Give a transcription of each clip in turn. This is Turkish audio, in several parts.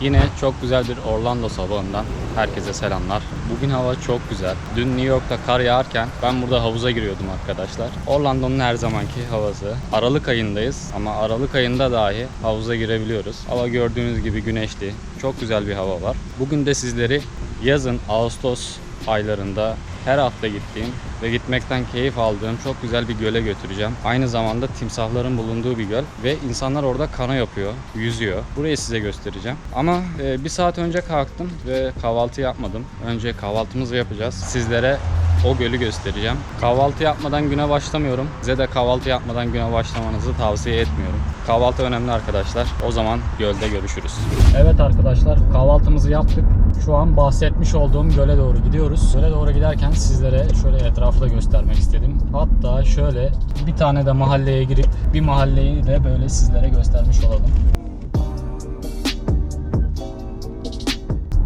Yine çok güzel bir Orlando sabahından herkese selamlar. Bugün hava çok güzel. Dün New York'ta kar yağarken ben burada havuza giriyordum arkadaşlar. Orlando'nun her zamanki havası. Aralık ayındayız ama Aralık ayında dahi havuza girebiliyoruz. Hava gördüğünüz gibi güneşli. Çok güzel bir hava var. Bugün de sizleri yazın Ağustos aylarında her hafta gittiğim ve gitmekten keyif aldığım çok güzel bir göle götüreceğim. Aynı zamanda timsahların bulunduğu bir göl ve insanlar orada kana yapıyor, yüzüyor. Burayı size göstereceğim. Ama e, bir saat önce kalktım ve kahvaltı yapmadım. Önce kahvaltımızı yapacağız. Sizlere o gölü göstereceğim. Kahvaltı yapmadan güne başlamıyorum. Size de kahvaltı yapmadan güne başlamanızı tavsiye etmiyorum. Kahvaltı önemli arkadaşlar. O zaman gölde görüşürüz. Evet arkadaşlar kahvaltımızı yaptık. Şu an bahsetmiş olduğum göle doğru gidiyoruz. Göle doğru giderken sizlere şöyle etrafı da göstermek istedim. Hatta şöyle bir tane de mahalleye girip bir mahalleyi de böyle sizlere göstermiş olalım.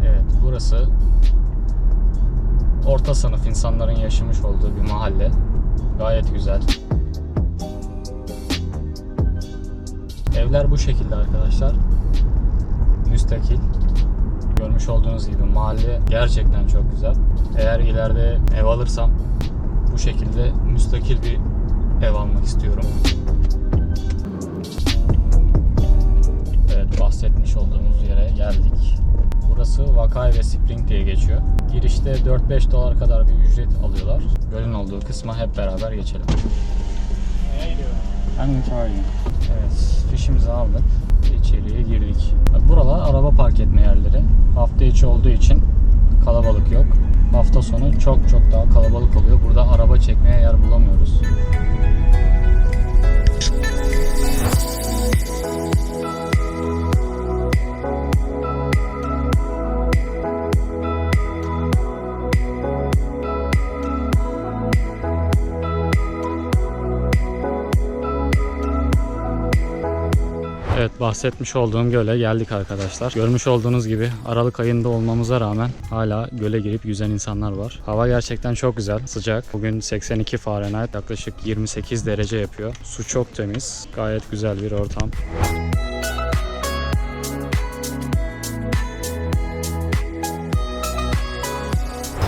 Evet burası orta sınıf insanların yaşamış olduğu bir mahalle. Gayet güzel. Evler bu şekilde arkadaşlar. Müstakil. Görmüş olduğunuz gibi mahalle gerçekten çok güzel. Eğer ileride ev alırsam bu şekilde müstakil bir ev almak istiyorum. Evet bahsetmiş olduğumuz yere geldik. Burası Vakay ve Spring diye geçiyor. Girişte 4-5 dolar kadar bir ücret alıyorlar. Gölün olduğu kısma hep beraber geçelim. I'm sorry. Evet, fişimizi aldık. İçeriye girdik. Buralar araba park etme yerleri. Hafta içi olduğu için kalabalık yok. Hafta sonu çok çok daha kalabalık oluyor. Burada araba çekmeye yer bulamıyoruz. Evet bahsetmiş olduğum göle geldik arkadaşlar. Görmüş olduğunuz gibi Aralık ayında olmamıza rağmen hala göle girip yüzen insanlar var. Hava gerçekten çok güzel, sıcak. Bugün 82 Fahrenheit yaklaşık 28 derece yapıyor. Su çok temiz, gayet güzel bir ortam.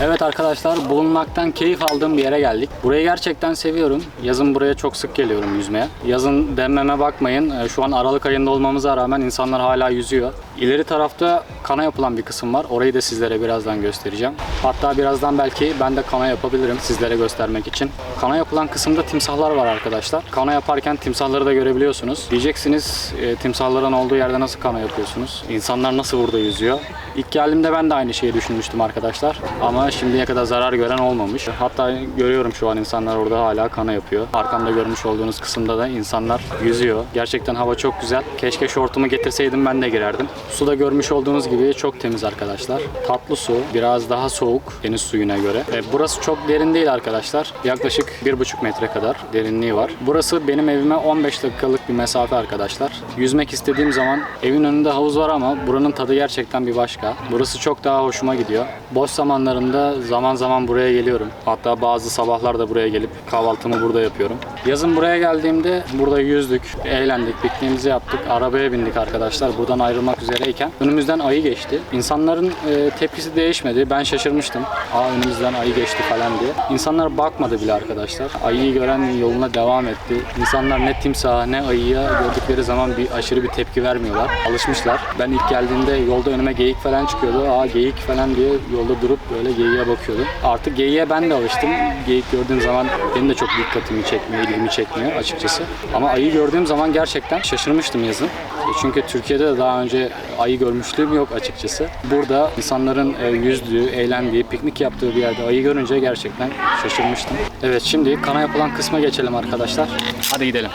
Evet arkadaşlar bulunmaktan keyif aldığım bir yere geldik. Burayı gerçekten seviyorum. Yazın buraya çok sık geliyorum yüzmeye. Yazın denmeme bakmayın. Ee, Şu an Aralık ayında olmamıza rağmen insanlar hala yüzüyor. İleri tarafta kana yapılan bir kısım var. Orayı da sizlere birazdan göstereceğim. Hatta birazdan belki ben de kana yapabilirim sizlere göstermek için. Kana yapılan kısımda timsahlar var arkadaşlar. Kana yaparken timsahları da görebiliyorsunuz. Diyeceksiniz e, timsahların olduğu yerde nasıl kana yapıyorsunuz? İnsanlar nasıl burada yüzüyor? İlk geldiğimde ben de aynı şeyi düşünmüştüm arkadaşlar. Ama şimdiye kadar zarar gören olmamış. Hatta görüyorum şu an insanlar orada hala kana yapıyor. Arkamda görmüş olduğunuz kısımda da insanlar yüzüyor. Gerçekten hava çok güzel. Keşke şortumu getirseydim ben de girerdim. Su da görmüş olduğunuz gibi çok temiz arkadaşlar. Tatlı su, biraz daha soğuk deniz suyuna göre. E, burası çok derin değil arkadaşlar. Yaklaşık 1,5 metre kadar derinliği var. Burası benim evime 15 dakikalık bir mesafe arkadaşlar. Yüzmek istediğim zaman evin önünde havuz var ama buranın tadı gerçekten bir başka. Burası çok daha hoşuma gidiyor. Boş zamanlarımda zaman zaman buraya geliyorum. Hatta bazı sabahlar da buraya gelip kahvaltımı burada yapıyorum. Yazın buraya geldiğimde burada yüzdük, eğlendik, pikniğimizi yaptık. Arabaya bindik arkadaşlar. Buradan ayrılmak üzereyken önümüzden ayı geçti. İnsanların e, tepkisi değişmedi. Ben şaşırmıştım. Aa önümüzden ayı geçti falan diye. İnsanlar bakmadı bile arkadaşlar. Ayıyı gören yoluna devam etti. İnsanlar ne timsaha ne ayıya gördükleri zaman bir aşırı bir tepki vermiyorlar. Alışmışlar. Ben ilk geldiğimde yolda önüme geyik falan çıkıyordu. Aa geyik falan diye yolda durup böyle geyiğe bakıyordum. Artık geyiğe ben de alıştım. Geyik gördüğüm zaman benim de çok dikkatimi çekmiyor, ilgimi çekmiyor açıkçası. Ama ayı gördüğüm zaman gerçekten şaşırmıştım yazın. E Çünkü Türkiye'de de daha önce ayı görmüşlüğüm yok açıkçası. Burada insanların e, yüzdüğü, eğlendiği, piknik yaptığı bir yerde ayı görünce gerçekten şaşırmıştım. Evet şimdi kana yapılan kısma geçelim arkadaşlar. Hadi gidelim.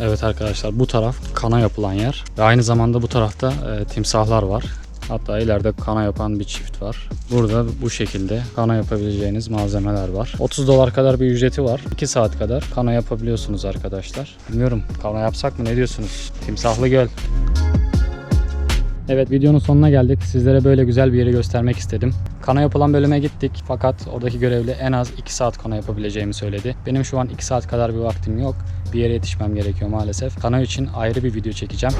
Evet arkadaşlar bu taraf kana yapılan yer ve aynı zamanda bu tarafta e, timsahlar var. Hatta ileride kana yapan bir çift var. Burada bu şekilde kana yapabileceğiniz malzemeler var. 30 dolar kadar bir ücreti var. 2 saat kadar kana yapabiliyorsunuz arkadaşlar. Bilmiyorum kana yapsak mı ne diyorsunuz? Timsahlı Göl. Evet videonun sonuna geldik. Sizlere böyle güzel bir yeri göstermek istedim. Kana yapılan bölüme gittik fakat oradaki görevli en az 2 saat kana yapabileceğimi söyledi. Benim şu an 2 saat kadar bir vaktim yok. Bir yere yetişmem gerekiyor maalesef. Kana için ayrı bir video çekeceğim.